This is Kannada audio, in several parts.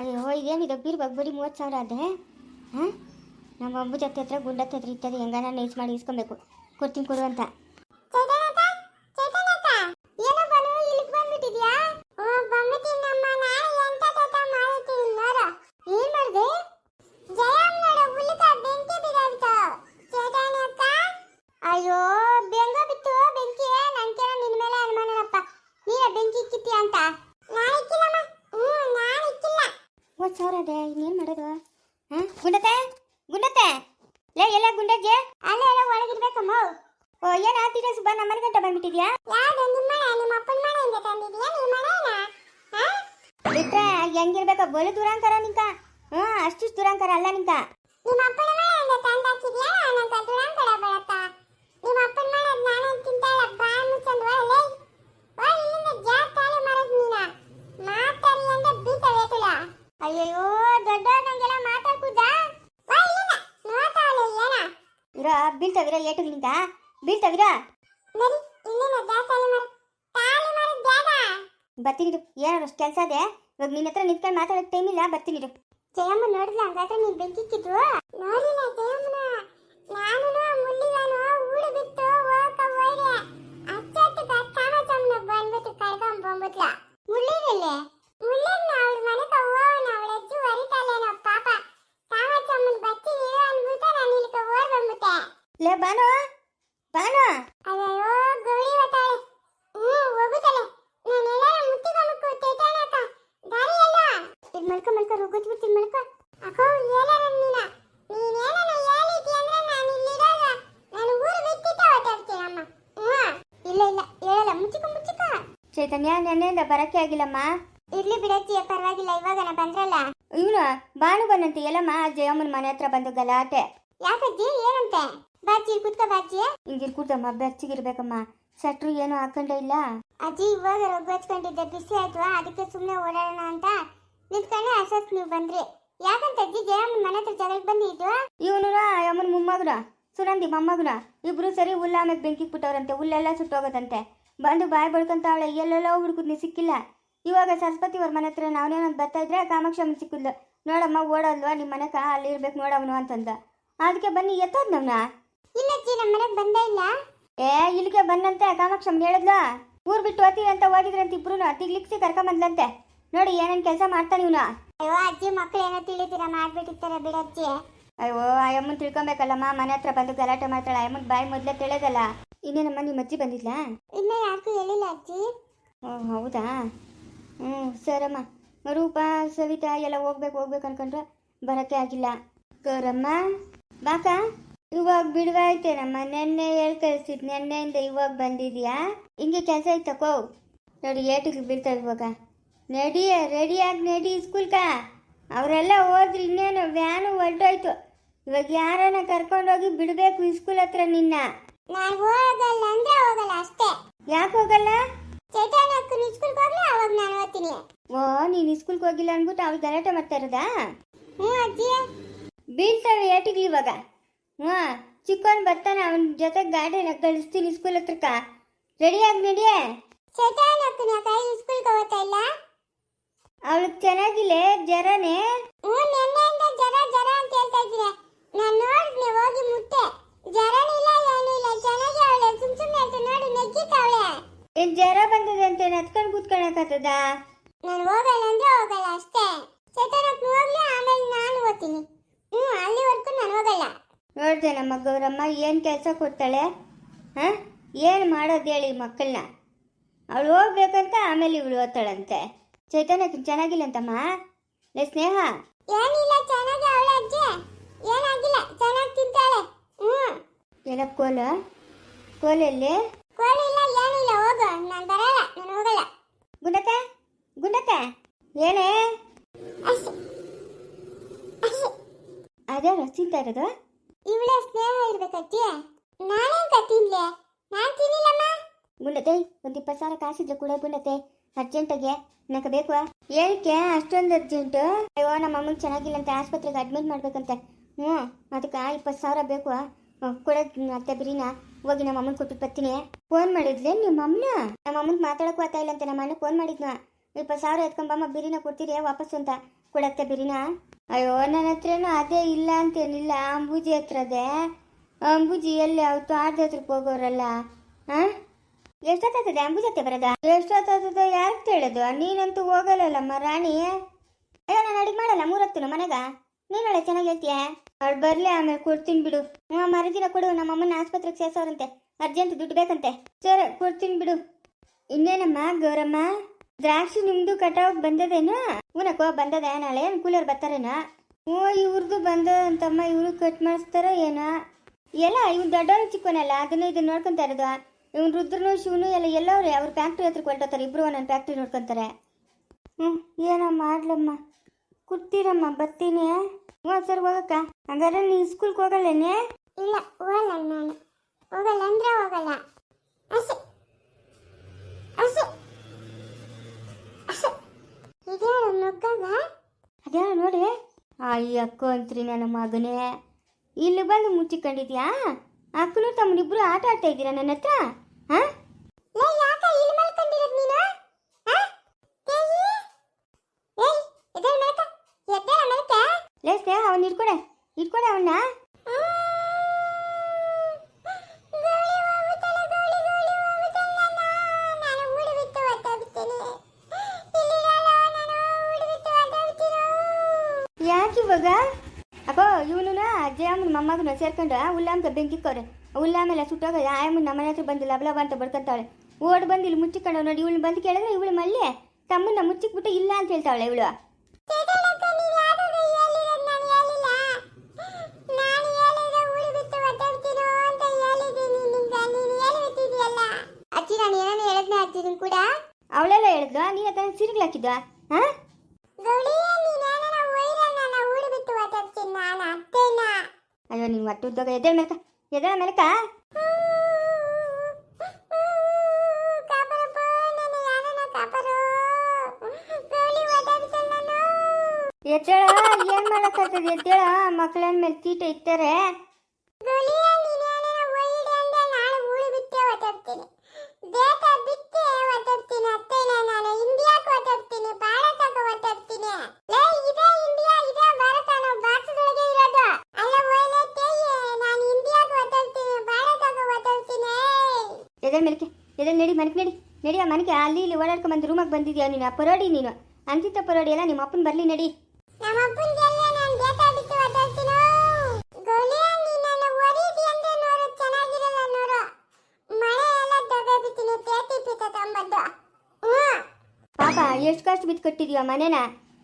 ಅಯ್ಯೋ ಇದೇನಿದೆ ಬೀರ್ಬೇಕು ಬರೀ ಮೂವತ್ತು ಸಾವಿರ ಅದೇ ಹಾಂ? ನಮ್ಮ ಅಂಬು ಜೊತೆ ಹತ್ರ ಗುಂಡತ್ತೆ ಹತ್ರ ಇರ್ತದೆ ಹೆಂಗಾನ ನೈಸ್ ಮಾಡಿ ಇಸ್ಕೊಬೇಕು. ಕೊಡ್ತೀನಿ ಕೊಡು ಅಂತ ಏನೋ ಬನು ಇಲ್ಲಿಗೆ ಬಂದ್ಬಿಟ್ಟಿದ್ಯಾ ಓ ಬಂದ್ಬಿಟ್ಟಿನಮ್ಮ ನಾನು ಎಂತ ತತ ಮಾಡ್ತೀನಿ ನೋಡು ಏನ್ ಮಾಡ್ದೆ ಜಯಮ್ಮ ನೋಡು ಹುಲ್ಕ ಬೆಂಕಿ ಬಿದ್ದಾಯ್ತು ಚೇತನ ಅಕ್ಕ ಅಯ್ಯೋ ಬೆಂಗ ಬಿತ್ತು ಬೆಂಕಿ ನನ್ ಕೇಳ ನಿನ್ ಮೇಲೆ ಅನುಮಾನಪ್ಪ ನೀನ ಬೆಂಕಿ ಇಕ್ಕಿತಿ ಅಂತ ನಾನು ಇಕ್ಕಿಲ್ಲಮ್ಮ ಹ್ಞೂ ನಾನು ಇಕ್ಕಿಲ್ಲ ಮೂವತ್ತು ಸಾವಿರ ಅದೇ ಇನ್ನೇನು ಮಾಡೋದು ಹಾಂ ಗುಂಡತ್ತೆ ಗುಂಡತ್ತೆ ಲೇ ಎಲ್ಲ ಗುಂಡಜ್ಜೆ ಅಲ್ಲೇ ಎಲ್ಲ ಒಳಗಿರ್ಬೇಕಮ್ಮ ಆತಿದೆ ಸುಬ್ಬ ನಮ್ಮ ಮನೆ ಗಂಟ ಬಂದ್ಬಿಟ್ಟಿದ್ಯಾ? ಯಾವ್ದು ನಿಮ್ಮ ಮನೆ? ನಿಮ್ಮ ಅಪ್ಪನ ಮನೆಯಿಂದ ತಂದಿದ್ಯಾ? ನಿಮ್ಮ ಮನೆನಾ? ಹಾ? ಬಿಟ್ರೆ ಹೆಂಗಿರ್ಬೇಕು? ಬಲು ಅಂತರ ನಿಂಕ ಹ್ಞೂ ಅಷ್ಟು ದೂರಾಂಕರ ಅಲ್ಲ ನಿಂಕ ನಿಮ್ಮ ಅಪ್ಪನ ಮನೆಯಿಂದ ತಂದಾಕಿದ್ಯಾ? ನಂತ ದೂರ ಕಡೆ ಬರತ್ತಾ? ನಿಮ್ಮ ಅಪ್ಪನ ಮನೆ ನಾನು ತಿಂತಾಳ? ಬಾನು ಚಂದ ಒಳ್ಳೆ ಓ ಇಲ್ಲಿಂದ ತಾಳಿ ಮರದ್ ನೀನ. ಮಾತಾಡಿ ಅಂತ ಬೀತ ಬೇಕಲ್ಲ ಅಯ್ಯೋ ದೊಡ್ಡ ನಂಗೆಲ್ಲ ಮಾತಾಡ್ಕುದಾ ಇರೋ ಬೀಳ್ತಾವಿರೋ ಏಟು ನಿಂಕ ಬೀಳ್ತಾವಿರ? ನಡಿ ಇಲ್ಲಿಂದ ಜಾರ್ ತಾಳಿ ಮರ ತಾಳಿ ಮರದ್ ಜಾಗ? ಬರ್ತೀನಿ ಏನಾರು ಅಷ್ಟು ಕೆಲಸ ಅದೇ ಇವಾಗ ನಿನ್ನ ಹತ್ರ ನಿಂತ್ಕೊಂಡು ಮಾತಾಡೋಕೆ ಟೈಮ್ ಇಲ್ಲ. ಬರ್ತೀನಿ ಇರು. ಜಯಮ್ಮ ನೋಡಿದ್ಲ? ಹಂಗಾದ್ರೆ ನೀನು ಬೆಂಕಿಕ್ಕಿದ್ರು ನೋಡಿಲ್ಲ ಜಯಮ್ಮನ. ನಾನು ಮುಳ್ಳಿಗಾನು ಊಳು ಬಿಟ್ಟು ಹೋಗಕ ಹೋಯ್ದೆ ಅಚ್ಚಟ್ಟಕ ಕಾಮಚಮ್ಮನ ಬಂದ್ಬಿಟ್ಟು ಕಳ್ಕೊಂಡ್ ಬಂದ್ಬಿಟ್ಲ. ಮುಳ್ಳಿರಲ್ಲೇ ಮುಳ್ಳಿನ ಅವಳ ಮನೆಗ ಹೋವನ ಅವಳ ಅಜ್ಜಿ ಹೊರಿತಾಳೇನೋ ಪಾಪ. ಕಾಮಚಮ್ಮನ ಬಚ್ಚಿ ಇರು ಅಂದ್ಬಿಟ್ಟು ನಾನು ಇಲ್ಲಿಗೆ ಓಡ್ ಬಂದ್ಬಿಟ್ಟೆ. ಲೇ ಬಾನು. ಬಾನು. ಅಯ್ಯೋ ಬತ್ತಾಳೆ ಹ್ಮ್ ಹೋಗುತ್ತಲೆ. ನಾನೆಲ್ಲಾರ ಮುತ್ತಿಕೊಂಡ್ಬಿಟ್ಟು ತೈತಾಳಕ ದಾರಿ ಎಲ್ಲ ಇದ್ ಮಲ್ಕ ಮಲ್ಕ ರುಗ್ಗುತ್ಬಿಡ್ತೀನಿ ಮಲ್ಕ. ಅಕೋ ಏನಾರ ನೀನ? ಅಂದ್ರೆ ನಾನು ಇಲ್ಲಿರಾಗ ನಾನು ಊರು ಬಿಟ್ಟಿದ್ದ ಅಮ್ಮ ಹ್ಮ್. ಇಲ್ಲ ಇಲ್ಲ ಹೇಳಲ್ಲ ಮುಚ್ಚಿಕ ಮುಚ್ಚಿಕ. ಚೈತನ್ಯ ನೆನ್ನೆಯಿಂದ ಬರಕ್ಕೆ ಆಗಿಲ್ಲಮ್ಮ. ಇರ್ಲಿ ಬಿಡಜ್ಜಿ ಪರವಾಗಿಲ್ಲ ಇವಾಗ ನಾ ಬಂದ್ರಲ್ಲ. ಇವನು ಬಾನು ಬಂದಂತೆ ಎಲ್ಲಮ್ಮ ಆ ಜಯಮ್ಮನ ಮನೆ ಹತ್ರ ಬಂದು ಗಲಾಟೆ. ಯಾಕಜ್ಜಿ ಏನಂತೆ? ಬಾಜಿ ಕುತ್ಕ ಬಾಜಿ ಇಲ್ಲಿ ಕೂತಮ್ಮ ಬೆಚ್ಚಗಿರ್ಬೇಕಮ್ಮ. ಸಟ್ರು ಏನು ಹಾಕೊಂಡೇ ಇಲ್ಲ. ಅಜ್ಜಿ ಇವಾಗ ರೋಗ ಹಚ್ಕೊಂಡಿದ್ದೆ ಬಿಸಿ ಆಯ್ತು ಅದಕ್ಕೆ ಸುಮ್ಮನೆ ಓಡಾಡೋಣ ಅಂತ. ನಿಂತ್ಕೊಂಡೆ ಅಸತ್ ನೀವು ಬಂದ್ರಿ. ಯಾಕಂತ ಅಜ್ಜಿ ಜಯಮ್ಮನ ಮನೆ ಹತ್ರ ಜಗಳಕ್ಕೆ ಬಂದಿದ್ದು ಇವನು ಅಮ್ಮನ ಮೊಮ್ಮಗ್ರ. ಸುನಂದಿ ಮೊಮ್ಮಗ್ರ. ಇಬ್ರು ಸರಿ ಹುಲ್ಲ ಆಮೇಲೆ ಬೆಂಕಿಗೆ ಬಿಟ್ಟವ್ರಂತೆ ಹುಲ್ಲೆಲ್ಲ ಸುಟ್ಟೋಗದಂತೆ. ಬಂದು ಬಾಯಿ ಬಡ್ಕೊಂತ ಅವಳೆ ಎಲ್ಲೆಲ್ಲೋ ಹುಡುಕುದ್ನಿ ಸಿಕ್ಕಿಲ್ಲ. ಇವಾಗ ಸರಸ್ವತಿ ಅವ್ರ ಮನೆ ಹತ್ರ ನಾವನೇನೊಂದು ಬರ್ತಾ ಇದ್ರೆ ಕಾಮಾಕ್ಷಮ್ಮ ಸಿಕ್ಕಿದ್ಲು. ನೋಡಮ್ಮ ಓಡೋದ್ವಾ ನಿಮ್ಮ ಮನೆಕ ಅಲ್ಲಿ ಇರ್ಬೇಕು ನೋಡವನು ಅಂತಂದ. ಅದಕ್ಕೆ ಬನ್ನಿ ಎತ್ತೋದ್ ಇಲ್ಲ ಅಜ್ಜಿ ನಮ್ಮ ಮನೆಗೆ ಬಂದೇ ಇಲ್ಲ. ಏ ಇಲ್ಲಿಗೆ ಬಂದಂತೆ ಕಾಮಾಕ್ಷಮ್ ಹೇಳಿದ್ಲ? ಊರ್ ಬಿಟ್ಟು ಓದ್ತೀವಿ ಅಂತ ಹೋಗಿದ್ರಂತ ಇಬ್ರು ತಿಗ್ಲಿಕ್ಸಿ ಕರ್ಕೊಂಬಂದ್ಲಂತೆ. ನೋಡಿ ಏನೇನ್ ಕೆಲಸ ಮಾಡ್ತಾನೆ ಇವನು. ಅಯ್ಯೋ ಅಜ್ಜಿ ಮಕ್ಳು ಏನೋ ತಿಳಿತೀರ ಮಾಡ್ಬಿಟ್ಟಿರ್ತಾರೆ ಬಿಡಜ್ಜಿ ಅಯ್ಯೋ ಅಯ್ಯಮ್ಮನ್ ತಿಳ್ಕೊಬೇಕಲ್ಲಮ್ಮ ಮನೆ ಹತ್ರ ಬಂದು ಗಲಾಟೆ ಮಾಡ್ತಾಳೆ. ಅಯ್ಯಮ್ಮನ್ ಬಾಯಿ ಮೊದ್ಲೇ ತಿಳಿಯೋದಲ್ಲ ಇನ್ನೇನಮ್ಮ ನಿಮ್ಮ ಅಜ್ಜಿ ಬಂದಿದ್ಲಾ? ಇನ್ನ ಯಾಕೂ ಹೇಳಿಲ್ಲ ಅಜ್ಜಿ. ಓ ಹೌದಾ? ಹ್ಞೂ ಸರಮ್ಮ. ರೂಪ ಸವಿತಾ ಎಲ್ಲ ಹೋಗ್ಬೇಕು ಹೋಗ್ಬೇಕು ಅನ್ಕೊಂಡ್ರೆ ಬರೋಕ್ಕೆ ಆಗಿಲ್ಲ. ಗೌರಮ್ಮ ಬಾಕ? ಇವಾಗ ಬಿಡುವಾಯ್ತೇನಮ್ಮ? ನೆನ್ನೆ ಹೇಳ್ ಕಳಿಸಿದ್ ನೆನ್ನೆಯಿಂದ ಇವಾಗ ಬಂದಿದ್ಯಾ? ಹಿಂಗೆ ಕೆಲಸ ಇತ್ತಕೋ ನೋಡಿ ಏಟಿಗೆ ಬೀಳ್ತಾವೆ ಇವಾಗ ನಡಿಯ ರೆಡಿಯಾಗಿ ನಡಿ ಸ್ಕೂಲ್ಕ ಅವರೆಲ್ಲ ಹೋದ್ರೆ ಇನ್ನೇನು ವ್ಯಾನು ಹೊರಟೋಯ್ತು ಇವಾಗ ಯಾರನ್ನ ಕರ್ಕೊಂಡೋಗಿ ಬಿಡಬೇಕು ಸ್ಕೂಲ್ ಹತ್ರ ನಿನ್ನ? ನಾನು ಹೋಗಲ್ಲ ಅಂದ್ರೆ ಹೋಗಲ್ಲ ಅಷ್ಟೇ. ಯಾಕೆ ಹೋಗಲ್ಲ? ಚೈತನ್ಯ ಅಕ್ಕನ ಸ್ಕೂಲ್ ಹೋಗ್ಲಿ ಅವಾಗ ನಾನು ಓದ್ತೀನಿ ಓ ನೀನು ಸ್ಕೂಲ್ಗೆ ಹೋಗಿಲ್ಲ ಅಂದ್ಬಿಟ್ಟು ಅವ್ಳು ಗಲಾಟೆ ಮಾಡ್ತಾ ಇರೋದಾ? ಹ್ಞೂ ಅಜ್ಜಿ. ಬೀಳ್ತವೆ ಏಟಿಗೆ ಇವಾಗ. ಹ್ಞೂ ಚಿಕ್ಕವನ್ ಬರ್ತಾನೆ ಅವನ ಜೊತೆ ಗಾಡಿನ ಕಳಿಸ್ತೀನಿ ಸ್ಕೂಲ್ ಹತ್ರಕ್ಕ. ರೆಡಿಯಾಗಿ ನಡಿಯೇ ಚೈತನ್ಯ ಅಕ್ಕನ ಕೈ ಸ್ಕೂಲ್ಗೆ ಹೋಗ್ತಾ ಇಲ್ಲ? ಅವಳಿಗೆ ಚೆನ್ನಾಗಿಲ್ಲ ಜ್ವರನೇ. ಹ್ಞೂ ನೆನ್ನೆಯಿಂದ ಜರ ಜರ ಅಂತ ಹೇಳ್ತಾ ಇದ್ದೀನಿ ನಾನು ನೋಡಿದ್ನೆ ಹೋಗಿ ಮುಟ್ಟೆ ಜರನೂ ಇಲ್ಲ ಏನೂ ಇಲ್ಲ ಚೆನ್ನಾಗಿ ಅವಳೆ ಸುಮ್ ಸುಮ್ಮನೆ ಅಂತ ನೋಡಿ ನೆಗ್ಗಿತಾವಳೆ ಏನ್ ಜ್ವರ ಬಂದಿದೆ ಅಂತ ಹತ್ಕೊಂಡು ಕೂತ್ಕೊಳಕತ್ತದ ನಾನು ಹೋಗಲ್ಲ ಅಂದ್ರೆ ಹೋಗಲ್ಲ ಅಷ್ಟೇ ಚೇತನಕ್ಕೆ ಹೋಗ್ಲಿ ಆಮೇಲೆ ನಾನು ಓದ್ತೀನಿ ಹ್ಞೂ ಅಲ್ಲಿವರೆಗೂ ನಾನು ಹೋಗಲ್ಲ ನೋಡ್ದೆ ನಮ್ಮ ಗೌರಮ್ಮ ಏನು ಕೆಲಸ ಕೊಡ್ತಾಳೆ? ಹಾಂ? ಏನು ಮಾಡೋದು ಹೇಳಿ ಮಕ್ಕಳನ್ನ ಅವಳು ಹೋಗ್ಬೇಕಂತ ಆಮೇಲೆ ಇವಳು ಓದ್ತಾಳಂತೆ. ಚೈತನ್ಯಕ್ಕೆ ಚೆನ್ನಾಗಿಲ್ಲ ಅಂತಮ್ಮ? ಲೇ ಸ್ನೇಹ? ಏನಿಲ್ಲ ಚೆನ್ನಾಗಿ ಅವಳೆ ಅಜ್ಜಿ. ಏನಾಗಿಲ್ಲ ಚೆನ್ನಾಗಿ ತಿಂತಾಳೆ. ಹ್ಞೂ ಎಲ್ಲ? ಕೋಲ ಕೋಲಲ್ಲಿ ಕೋಳಿ ಇಲ್ಲ. ಏನಿಲ್ಲ ಹೋಗು ನಾನು ಬರಲ್ಲ ನಾನು ಹೋಗಲ್ಲ. ಗುಂಡಕ್ಕ ಗುಂಡಕ್ಕ ಏನೇ? ಅದೇ ತಿಂತಾ ಇರೋದು? ಇವಳೆ ಸ್ನೇಹ ಇರ್ಬೇಕಜ್ಜಿ ನಾನೇನ್ ಕತ್ತಿನ್ಲೆ ನಾನ್ ತಿನ್ನಿಲ್ಲಮ್ಮ ಗುಂಡತೆ ಒಂದ್ ಇಪ್ಪತ್ತು ಸಾವಿರ ಕಾಸಿದ್ರೆ ಕೂಡ ಗುಂಡತೆ ಅರ್ಜೆಂಟಾಗೆ ನಕ ಬೇಕು ಏನಕ್ಕೆ ಅಷ್ಟೊಂದು ಅರ್ಜೆಂಟು ಅಯ್ಯೋ ನಮ್ಮ ಅಮ್ಮಂಗೆ ಚೆನ್ನಾಗಿಲ್ಲ ಅಂತ ಆಸ್ಪತ್ರೆಗೆ ಅಡ್ಮಿಟ್ ಮಾಡ್ಬೇಕಂತೆ. ಹ್ಞೂ, ಅದಕ್ಕೆ ಇಪ್ಪತ್ತು ಸಾವಿರ ಬೇಕು ಕೊಡೋದ್ ಅತ್ತೆ ಬಿರಿನ, ಹೋಗಿ ನಮ್ಮ ಅಮ್ಮನ್ ಕೊಟ್ಟು ಬರ್ತೀನಿ. ಫೋನ್ ಮಾಡಿದ್ಲೆ ನಿಮ್ಮ ಅಮ್ಮನ? ನಮ್ಮ ಅಮ್ಮನ ಮಾತಾಡೋಕ್ಕೂ ಆಗ್ತಾ ಇಲ್ಲ ಅಂತ ನಮ್ಮ ಅಣ್ಣ ಫೋನ್ ಮಾಡಿದ್ನ? ಇಪ್ಪತ್ತು ಸಾವಿರ ಎತ್ಕೊಂಬಮ್ಮ ಬಿರಿನ ಕೊಡ್ತೀರಿ, ವಾಪಸ್ಸು ಅಂತ. ಕೊಡತ್ತೆ ಬಿರಿನ? ಅಯ್ಯೋ, ನನ್ನ ಹತ್ರನೂ ಅದೇ ಇಲ್ಲ ಅಂತೇನಿಲ್ಲ. ಅಂಬೂಜಿ ಹತ್ರದೇ? ಅಂಬೂಜಿ ಎಲ್ಲಿ? ಅವತ್ತು ಆಡ್ದ ಹತ್ರಕ್ಕೆ ಹೋಗೋರಲ್ಲ. ಹಾಂ ಎಷ್ಟೊತ್ತಾಗ್ತದೆ ಅಂಬೂಜಿ ಹತ್ತೆ ಬರೋದ? ಎಷ್ಟೊತ್ತಾಗ್ತದೆ ಯಾರು ಕೇಳೋದು? ನೀನಂತೂ ಹೋಗಲ್ಲಲ್ಲಮ್ಮ ರಾಣಿ. ಅಯ್ಯೋ, ನಾನು ಅಡುಗೆ ಮಾಡಲ್ಲ ಮೂರತ್ತು ಮನೆಗ? ನೀನೊಳ್ಳೆ ಚೆನ್ನಾಗಿ ಹೇಳ್ತೀಯ? ಅವಳು ಬರಲಿ, ಆಮೇಲೆ ಕೊಡ್ತೀನಿ ಬಿಡು. ಹ್ಞೂ ಮರುದಿನ ಕೊಡು, ನಮ್ಮಮ್ಮನ ಆಸ್ಪತ್ರೆಗೆ ಸೇರ್ಸೋರಂತೆ. ಅರ್ಜೆಂಟ್ ದುಡ್ಡು ಬೇಕಂತೆ. ಸರಿ, ಕೊಡ್ತೀನಿ ಬಿಡು. ಇನ್ನೇನಮ್ಮ, ಗೌರಮ್ಮ? ದ್ರಾಕ್ಷಿ ನಿಮ್ದು ಕಟಾವ್ ಬಂದದೇನಾ? ಹೂನಕ್ಕೋ ಬಂದದ ನಾಳೆ ಕೂಲರ್ ಬರ್ತಾರೇನ? ಓ ಇವ್ರದ್ದು ಬಂದ ಅಂತಮ್ಮ, ಇವ್ರು ಕಟ್ ಮಾಡಿಸ್ತಾರೋ ಏನೋ? ಎಲ್ಲ, ಇವ್ನು ದೊಡ್ಡವ್ರು ಚಿಕ್ಕವನಲ್ಲ, ಅದನ್ನ ಇದನ್ನ ನೋಡ್ಕೊಂತ ಇರೋದು. ಇವ್ನು ರುದ್ರನು, ಶಿವನು ಎಲ್ಲ, ಎಲ್ಲವ್ರೆ, ಅವ್ರ ಫ್ಯಾಕ್ಟ್ರಿ ಹತ್ರ ಹೊರಟೋತಾರೆ ಇಬ್ರು ಒಂದೊಂದು ಫ್ಯಾಕ್ಟ್ರಿ ನೋಡ್ಕೊಂತಾರೆ. ಹ್ಞೂ ಏನೋ ಮಾಡ್ಲಮ್ಮ. ಕುಡ್ತೀರಮ್ಮ ಬರ್ತೀನಿ. ಹ್ಞೂ ಸರ್ ಹೋಗಕ್ಕ ಹಂಗಾರೆ ನೀನು ಸ್ಕೂಲ್ಗೆ ಹೋಗಲ್ಲೇನೆ? ಇಲ್ಲ, ಹೋಗಲ್ಲ ನಾನು. ಹೋಗಲ್ಲ ಅಂದ್ರೆ ಹೋಗಲ್ಲ. ಅಷ್ಟೇ ಅಷ್ಟೇ ಇದ್ಯಾರು ಮಗ್ಗಗ ಅದೇನೋ ನೋಡಿ ಅಯ್ಯಕ್ಕೋ ಅಂತ್ರಿ ನನ್ನ ಮಗನೇ. ಇಲ್ಲಿ ಬಂದು ಮುಚ್ಚಿಕೊಂಡಿದ್ಯಾ? ಅಕ್ಕನು ತಮ್ಮನಿಬ್ರು ಆಟ ಆಡ್ತಾ ಇದ್ದೀರಾ ನನ್ನ ಹತ್ರ? ಹಾಂ? ಲೇ ಸ್ನೇಹ ಇಲ್ಲಿ ಮಲ್ಕೊಂಡಿರೋದ್ ನೀನು? ಹಾ? ತೇಯಿ ಏಯ್ ಎದ್ದೇಳ ಮೇಲಕ. ಎದ್ದೇಳ ಲೇ ಲೇಸ್ತೆ ಅವನ್ ಇಟ್ಕೊಡೆ ಇಟ್ಕೊಡೆ ಅವನ್ನ. ಮೊಮ್ಮಗನ ಸೇರ್ಕೊಂಡು ಉಲ್ಲಾಮ್ಕ ಬೆಂಕಿಕ್ಕವ್ರೆ ಉಲ್ಲಾಮೆಲ್ಲ ಸುಟ್ಟೋಗ ಆಯಮ್ಮನ ಮನೆ ಹತ್ರ ಬಂದು ಲಬ ಲಬ ಅಂತ ಬಡ್ಕೊಂತಾವಳೆ ಓಡ್ ಬಂದು ಇಲ್ಲಿ ಮುಚ್ಚಿಕೊಂಡು ನೋಡಿ ಇವಳು ಬಂದು ಕೇಳಿದ್ರೆ ಇವಳು ಮಲ್ಲೆ. ತಮ್ಮನ್ನ ಮುಚ್ಚಿಕ್ಬಿಟ್ಟು ಇಲ್ಲ ಅಂತ ಹೇಳ್ತಾಳೆ ಇವಳು. ಅವಳೆಲ್ಲ ಹೇಳಿದ್ಲು ನೀನು ತಾನೇ ಸಿರಿಗ್ಲು ಹಾಕಿದ್ವಾ? ಹಾಂ ಅಯ್ಯೋ ನೀನು ಹೊಟ್ಟೆ ಉದ್ದೋಗ ಎದ್ದೇಳ ಮೇಲ್ಕ ಎದ್ದೇಳ ಮೇಲ್ಕ? ಎದ್ದೇಳ, ಏನ್ ಮಾಡಕ್ಕಾಗ್ತದೆ ಎದ್ದೇಳ ಮಕ್ಕಳನ್ನ ಮೇಲೆ ತೀಟ ಇರ್ತಾರೆ ಗೋಲಿಯ ನೀನೇನ ಒಯ್ಯಿಡೆ ಅಂದ್ರೆ ನಾನು ಊರು ಬಿಟ್ಟೆ ಹೊರಟೋಗ್ತೀನಿ ದೇಶ ಬಿಟ್ಟೆ ಹೊರಟೋಗ್ತೀನಿ ಅತ್ತೇನ ನಾನು ಇಂಡಿಯಾಕ್ಕೆ ಹೊರಟೋಗ್ತೀನಿ ಭಾರತಕ್ಕೆ ಹೊರಟೋಗ್ತೀನಿ ಲೇ ಇದೇ ಇಂಡಿಯಾ ಇದೇ ಭಾರತ ನಾವು ಭಾರತದೊಳಗೆ ಇರೋದು ಅಲ್ಲ ಒಯ್ಲೆ ತೇಯೆ ನಾನು ಇಂಡಿಯಾಕ್ಕೆ ಹೊರಟೋಗ್ತೀನಿ ಭಾರತಕ್ಕೆ ಹೊರಟೋಗ್ತೀನಿ ಎದ್ದೇಳ ಮೇಲ್ಕೆ ಎದ್ದೇಳ ನಡಿ ಮನೆಗೆ ನಡಿ. ನಡಿ ಆ ಮನೆಗೆ? ಅಲ್ಲಿ ಇಲ್ಲಿ ಓಡಾಡ್ಕೊಂಡು ಬಂದು ರೂಮಕ್ಕೆ ಬಂದಿದ್ಯಾ ನೀನು? ಆ ಪರೋಡಿ ನೀನು? ಅಂತಿತ್ತ ಪರೋಡಿ ಎಲ್ಲ ನಿಮ್ಮ ಅಪ್ಪನ ಬರ್ಲಿ ನಡಿ. ನಾನು ಪಾಪ ಎಷ್ಟು ಕಷ್ಟ ಬಿದ್ದು ಕಟ್ಟಿದ್ಯಾ ಮನೇನ?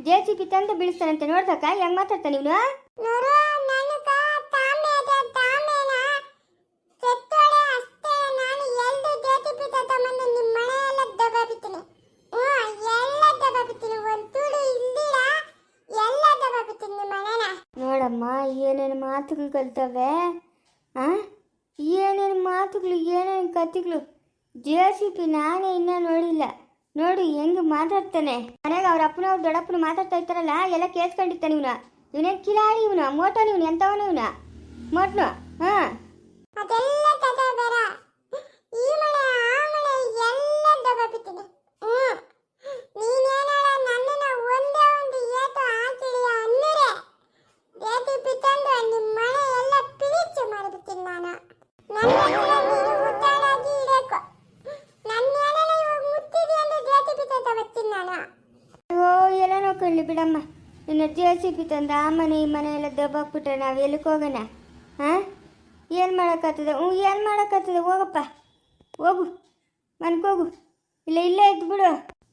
ಜೆ ಸಿ ಪಿ ತಂದು ಬೀಳಿಸ್ತಾನಂತೆ ನೋಡ್ದಕ್ಕ? ಹೆಂಗ್ ಮಾತಾಡ್ತಾನ ಇವನು ಮಾತುಗಳು ಕಲ್ತವೆ ಹಾಂ ಏನೇನು ಮಾತುಗಳು, ಏನೇನು ಕಥೆಗಳು? ಜೆ ಸಿ ಪಿ ನಾನೇ ಇನ್ನೂ ನೋಡಿಲ್ಲ. ನೋಡು, ಹೆಂಗೆ ಮಾತಾಡ್ತಾನೆ. ಮನೆಗೆ ಅವ್ರ ಅಪ್ಪನ ಅವ್ರ ದೊಡ್ಡಪ್ಪನ ಮಾತಾಡ್ತಾ ಇರ್ತಾರಲ್ಲ ಎಲ್ಲ ಕೇಳಿಸ್ಕೊಂಡಿರ್ತಾನೆ ಇವನು. ಇವನೇನು ಕಿಲಾಡಿ ಇವನು, ಮೋಟೋನು ಇವನು, ಎಂಥವನು ಇವನು. ಮೋಟ್ನು? ಹಾಂ. ಅದೆಲ್ಲ ತಗ ಬೇಡ ಈ ಮನೆ ಆ ಮನೆ ಎಲ್ಲ ದಬಾಬಿತೀನಿ ಹ್ಞೂ ನೀನೇನಾಳ ನನ್ನನ್ನ ಒಂದೇ ಒಂದು ಏಟು ಹಾಕಿಳಿ ಅನ್ನರೆ ಏಟಿ ಪಿತಂದು ನಿಮ್ಮ ಮನೆ ಎಲ್ಲ ಪಿಲಿಚು ಮಾಡಿಬಿಡ್ತೀನಿ ನಾನು ನನ್ನ ಹತ್ರ ನೀನು ಉದ್ದಾಡಾಗಿ ಇಡಬೇಕು ನನ್ನ ಏನಾರ ಇವಾಗ ಮುತ್ತಿದೆ ಅಂದ್ರೆ ಜೇಟಿ ಪಿತ ತಗೋತೀನಿ ನಾನು ಅಯ್ಯೋ, ಎಲ್ಲ ಕಳ್ಳಿ ಬಿಡಮ್ಮ. ಇನ್ನು ಜೆ ಸಿ ಪಿ ತಂದ ಆ ಮನೆ, ಈ ಮನೆ ಎಲ್ಲ ದಬ್ಬಾಕ್ಬಿಟ್ರೆ ನಾವು ಎಲ್ಲಿಗೆ ಹೋಗೋಣ? ಹಾಂ ಏನು ಮಾಡೋಕ್ಕಾಗ್ತದೆ? ಹ್ಞೂ ಏನು ಮಾಡೋಕ್ಕಾಗ್ತದೆ? ಹೋಗಪ್ಪ. ಹೋಗು. ಮನ್ಕೋಗು ಇಲ್ಲ, ಇಲ್ಲೇ ಇದ್ದು ಬಿಡು.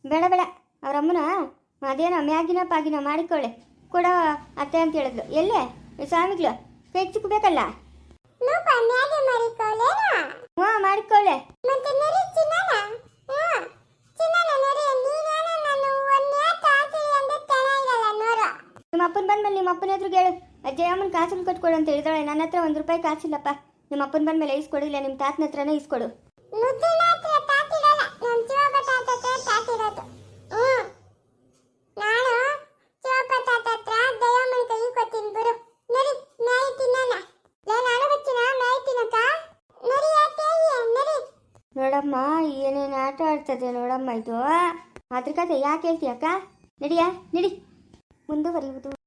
ಬೇಡ ಅವ್ರ ಅಮ್ಮನ ಅದೇನೋ ಮ್ಯಾಗಿನ ಪಾಗಿನ ಮಾಡಿಕೊಳ್ಳೆ. ಕೊಡ ಅತ್ತೆ ಅಂತ ಹೇಳಿದ್ಲು. ಎಲ್ಲೇ? ಸ್ವಾಮಿಗಳು? ಕೈ ಚಿಕ್ಕಬೇಕಲ್ಲ ನೂಪ ಮ್ಯಾಗೆ ಮರಿಕೋಲೇನಾ ಹ್ಞೂ ಮಾಡಿಕೊಳ್ಳೆ ಮತ್ತೆ ನೆರಿ ಚಿನ್ನನ. ಹ್ಞೂ ಚಿನ್ನನ ನೆರಿ ನೀನೇನ ನಾನು ಒಂದು ಏಟು ಹಾಕಿಳಿ ಅಂದ್ರೆ ಚೆನ್ನಾಗಿರಲ್ಲ ನೋಡು. ನಿಮ್ಮ ಅಪ್ಪನ ಬಂದ್ಮೇಲೆ ನಿಮ್ಮ ಅಪ್ಪನ ಎದುರಿಗೆ ಹೇಳು. ಅಜ್ಜಯ್ಯಮ್ಮನ ಕಾಸನ್ನು ಕಟ್ಕೊಡು ಅಂತ ಹೇಳಿದಾಳೆ. ನನ್ನ ಹತ್ರ ಒಂದು ರೂಪಾಯಿ ಕಾಸಿಲ್ಲಪ್ಪ. ನಿಮ್ಮ ಅಪ್ಪನ ಬಂದ್ಮೇಲೆ ಇಸ್ಕೊಡಿಲ್ಲ ನಿಮ್ಮ ತಾತನ ಹತ್ರನೇ ಇಸ್ಕೊಡು ಮುದ್ದಿನ ಹತ್ರ ತಾತಿರಲ್ಲ ನಮ್ಮ ಶಿವಪ್ಪ ತಾತ ಹತ್ರ ತಾತಿರೋದು ಹ್ಞೂ ನಾನು ಶಿವಪ್ಪ ತಾತ ಹತ್ರ ದಯಾಮಣಿ ಕೈ ಕೊಡ್ತೀನಿ ಬಿಡು ನರಿ ನಾಯಿ ತಿನ್ನೋಣ ಲೇ ನಾನು ಬಚ್ಚಿನ ನಾಯಿ ತಿನ್ನಕ್ಕ ನರಿ ಯಾಕೆ ನರಿ ನೋಡಮ್ಮ ಏನೇನು ಆಟ ಆಡ್ತದೆ ನೋಡಮ್ಮ ಇದು. ಅದ್ರ ಕತೆ ಯಾಕೆ ಹೇಳ್ತೀಯಕ್ಕ? ನಡಿಯ ನಡಿ. ಮುಂದುವರಿಯುವುದು.